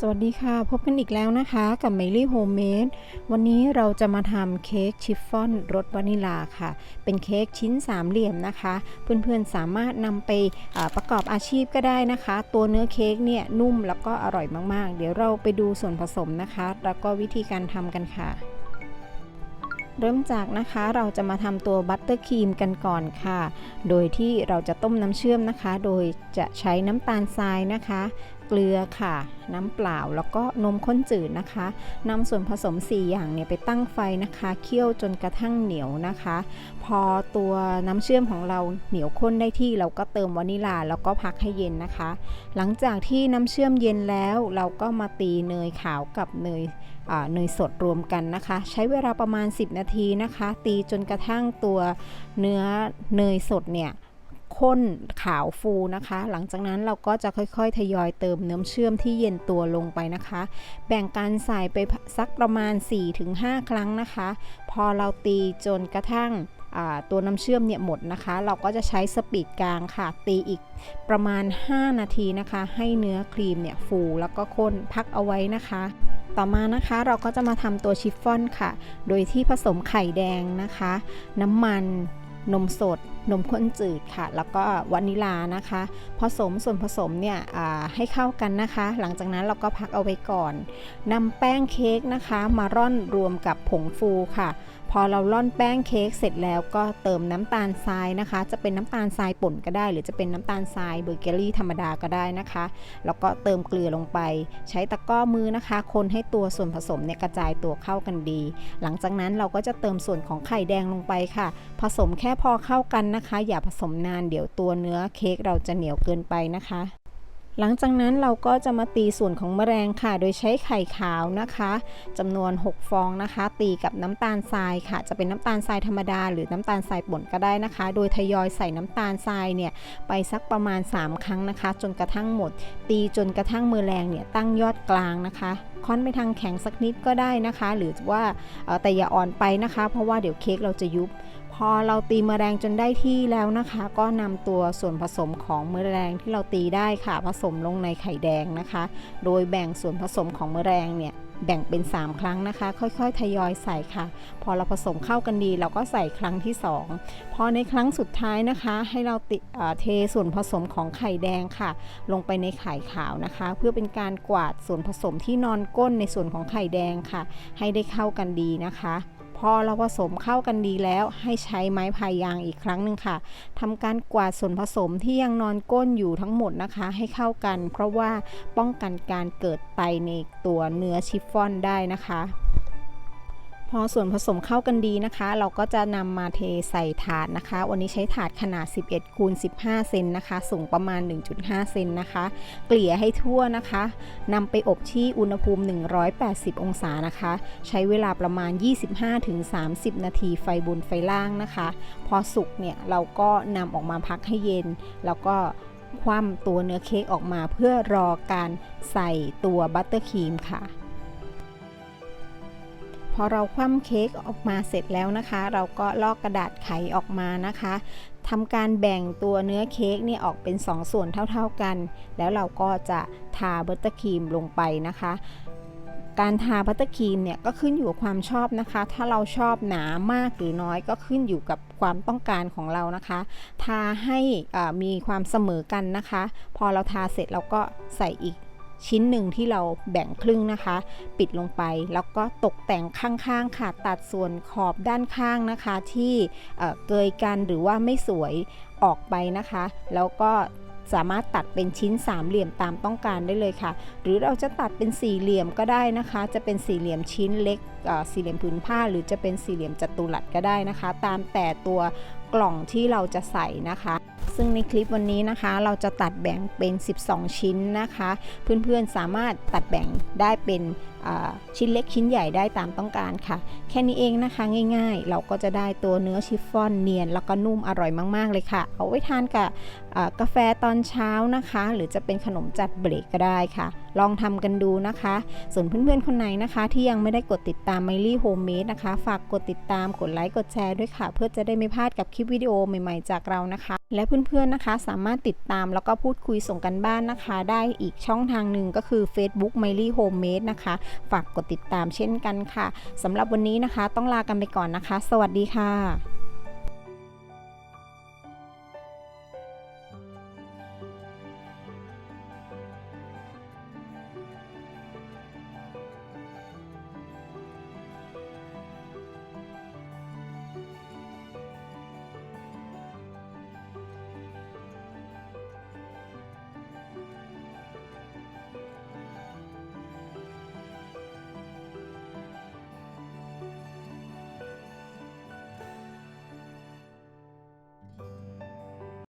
สวัสดีค่ะ พบกันอีกแล้วนะคะ กับ m มลี่โฮมเมดวันนี้เราจะมาทำเค้กชิฟฟ่อนรสวานิลาค่ะ เป็นเค้กชิ้นสามเหลี่ยมนะคะ เพื่อนๆสามารถนำไปประกอบอาชีพก็ได้นะคะ ตัวเนื้อเค้กเนี่ยนุ่มแล้วก็อร่อยมากๆ เดี๋ยวเราไปดูส่วนผสมนะคะ แล้วก็วิธีการทำกันค่ะเริ่มจากนะคะเราจะมาทำตัวบัตเตอร์ครีมกันก่อนค่ะ โดยที่เราจะต้มน้ำเชื่อมนะคะ โดยจะใช้น้ำตาลทรายนะคะ เกลือค่ะ น้ำเปล่าแล้วก็นมข้นจืดนะคะนำส่วนผสม 4 อย่างเนี่ยไปตั้งไฟนะคะเคี่ยวจนกระทั่งเหนียวนะคะ พอตัวน้ำเชื่อมของเราเหนียวข้นได้ที่เราก็เติมวานิลาแล้วก็พักให้เย็นนะคะ หลังจากที่น้ำเชื่อมเย็นแล้วเราก็มาตีเนยขาวกับเนยเนยสดรวมกันนะคะ ใช้เวลาประมาณ 10 นาทีนะคะ ตีจนกระทั่งตัวเนื้อเนยสดเนี่ย ข้นขาวฟูนะคะ หลังจากนั้นเราก็จะค่อยๆ ทยอยเติมน้ำเชื่อมที่เย็นตัวลงไปนะคะ แบ่งการใส่ไปสักประมาณ 4-5 ครั้งนะคะ พอเราตีจนกระทั่งตัวน้ำเชื่อมเนี่ยหมดนะคะ เราก็จะใช้สปีดกลางค่ะ ตีอีกประมาณ 5 นาทีนะคะ ให้เนื้อครีมเนี่ยฟูแล้วก็ข้นพักเอาไว้นะคะ ต่อมานะคะเราก็จะมาทำตัวชิฟฟ่อนค่ะ โดยที่ผสมไข่แดงนะคะ น้ำมันนมสด นมข้นจืดค่ะ แล้วก็วานิลานะคะ ผสมส่วนผสมเนี่ยให้เข้ากันนะคะ หลังจากนั้นเราก็พักเอาไว้ก่อนนำแป้งเค้กนะคะ มาร่อนรวมกับผงฟูค่ะ พอเราร่อนแป้งเค้กเสร็จแล้วก็เติมน้ำตาลทรายนะคะ จะเป็นน้ำตาลทรายป่นก็ได้ หรือจะเป็นน้ำตาลทรายเบเกอรี่ธรรมดาก็ได้นะคะ แล้วก็เติมเกลือลงไป ใช้ตะกร้อมือนะคะ คนให้ตัวส่วนผสมเนี่ยกระจายตัวเข้ากันดี หลังจากนั้นเราก็จะเติมส่วนของไข่แดงลงไปค่ะ ผสมแค่พอเข้ากันนะคะ อย่าผสมนานเดี๋ยวตัวเนื้อเค้กเราจะเหนียวเกินไปนะคะ หลังจากนั้นเราก็จะมาตีส่วนของแมลงค่ะ โดยใช้ไข่ขาวนะคะจำนวน 6 ฟองนะคะ ตีกับน้ำตาลทรายค่ะ จะเป็นน้ำตาลทรายธรรมดา หรือน้ำตาลทรายป่นก็ได้นะคะ โดยทยอยใส่น้ำตาลทรายเนี่ยไปสักประมาณ 3 ครั้งนะคะ จนกระทั่งหมด ตีจนกระทั่งแมลงเนี่ยตั้งยอดกลางนะคะ ค่อนไปทางแข็งสักนิดก็ได้นะคะ หรือว่าแต่อย่าอ่อนไปนะคะ เพราะว่าเดี๋ยวเค้กเราจะยุบ พอเราตีแมลงจนได้ที่แล้วนะคะ ก็นำตัวส่วนผสมของแมลงที่เราตีได้ค่ะ ผสมลงในไข่แดงนะคะ โดยแบ่งส่วนผสมของแมลงเนี่ย แบ่งเป็น 3 ครั้งนะคะ ค่อยๆ ทยอยใส่ค่ะ พอเราผสมเข้ากันดี เราก็ใส่ครั้งที่ 2 พอในครั้งสุดท้ายนะคะ ให้เราติเอ่อเทส่วนผสมของไข่แดงค่ะ ลงไปในไข่ขาวนะคะ เพื่อเป็นการกวาดส่วนผสมที่นอนก้นในส่วนของไข่แดงค่ะ ให้ได้เข้ากันดีนะคะ พอเราผสมเข้ากันดีแล้วให้ใช้ไม้พายยางอีกครั้งหนึ่งค่ะทำการกวาดส่วนผสมที่ยังนอนก้นอยู่ทั้งหมดนะคะ ให้เข้ากัน เพราะว่าป้องกันการเกิดไตในตัวเนื้อชิฟฟ่อนได้นะคะ พอส่วนผสมเข้ากันดีนะคะ เราก็จะนำมาเทใส่ถาดนะคะ วันนี้ใช้ถาดขนาด 11คูณ15 เซนนะคะ สูงประมาณ 1.5 เซนนะคะ เกลี่ยให้ทั่วนะคะนำไปอบที่อุณหภูมิ 180 องศานะคะ ใช้เวลาประมาณ 25-30 นาทีไฟบนไฟล่างนะคะ พอสุกเนี่ยเราก็นำออกมาพักให้เย็น แล้วก็คว่ำตัวเนื้อเค้กออกมาเพื่อรอการใส่ตัวบัตเตอร์ครีมค่ะ พอเราคว่ำเค้กออกมาเสร็จแล้วนะคะ เราก็ลอกกระดาษไขออกมานะคะทำการแบ่งตัวเนื้อเค้กเนี่ยออกเป็น 2 ส่วนเท่าๆกัน แล้วเราก็จะทาบัตเตอร์ครีมลงไปนะคะการทาบัตเตอร์ครีมเนี่ยก็ขึ้นอยู่กับความชอบนะคะ ถ้าเราชอบหนามากหรือน้อยก็ขึ้นอยู่กับความต้องการของเรานะคะ ทาให้อ่ามีความเสมอกันนะคะ พอเราทาเสร็จเราก็ใส่อีก ชิ้นหนึ่งที่เราแบ่งครึ่งนะคะ ปิดลงไปแล้วก็ตกแต่งข้างๆค่ะตัดส่วนขอบด้านข้างนะคะ ที่เกยกันหรือว่าไม่สวยออกไปนะคะ แล้วก็สามารถตัดเป็นชิ้นสามเหลี่ยมตามต้องการได้เลยค่ะ หรือเราจะตัดเป็นสี่เหลี่ยมก็ได้นะคะ จะเป็นสี่เหลี่ยมชิ้นเล็กสี่เหลี่ยมผืนผ้า หรือจะเป็นสี่เหลี่ยมจัตุรัสก็ได้นะคะ ตามแต่ตัวกล่องที่เราจะใส่นะคะ ซึ่งในคลิปวันนี้นะคะ เราจะตัดแบ่งเป็น 12 ชิ้นนะคะ เพื่อนๆสามารถตัดแบ่งได้เป็นชิ้นเล็กชิ้นใหญ่ได้ตามต้องการค่ะ แค่นี้เองนะคะง่ายๆ เราก็จะได้ตัวเนื้อชิฟฟ่อนเนียน แล้วก็นุ่มอร่อยมากๆเลยค่ะ เอาไว้ทานกับกาแฟตอนเช้านะคะ หรือจะเป็นขนมจัดเบรกก็ได้ค่ะ ลองทำกันดูนะคะ ส่วนเพื่อนๆคนไหนนะคะ ที่ยังไม่ได้กดติดตาม m มลี่โฮมเมดนะคะ ฝากกดติดตามกดไลค์กดแชร์ด้วยค่ะ เพื่อจะได้ไม่พลาดกับคลิปวิดีโอใหม่ๆจากเรานะคะ และเพื่อนๆนะคะสามารถติดตามแล้วก็พูดคุยส่งกันบ้านนะคะ ได้อีกช่องทางหนึ่งก็คือ Facebook m i l y Homemade นะคะ ฝากกดติดตามเช่นกันค่ะสำหรับวันนี้นะคะ ต้องลากันไปก่อนนะคะ สวัสดีค่ะ